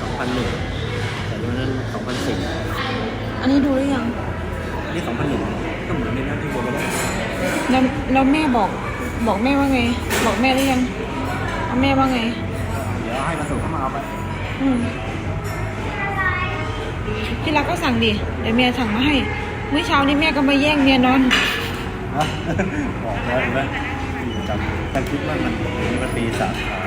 สองพันหนึ่งแต่วันนั้นสองพันสิบอันนี้ดูหรือยังนี่สองพันหนึ่งก็เหมือนในนั้นที่รวมไปแล้วแล้วแล้วแม่บอกบอกแม่ว่าไง บอกแม่หรือยังเอาแม่ว่าไง เดี๋ยวให้มาส่งเข้ามาเอาไป อืม ที่รักก็สั่งดิเดี๋ยวเมียสั่งมาให้เมื่อเช้านี้แม่ก็มาแย่งเมียนอนฮะบอกแล้วเห็นไหมจำจำคิดว่ามันมันปีสามขา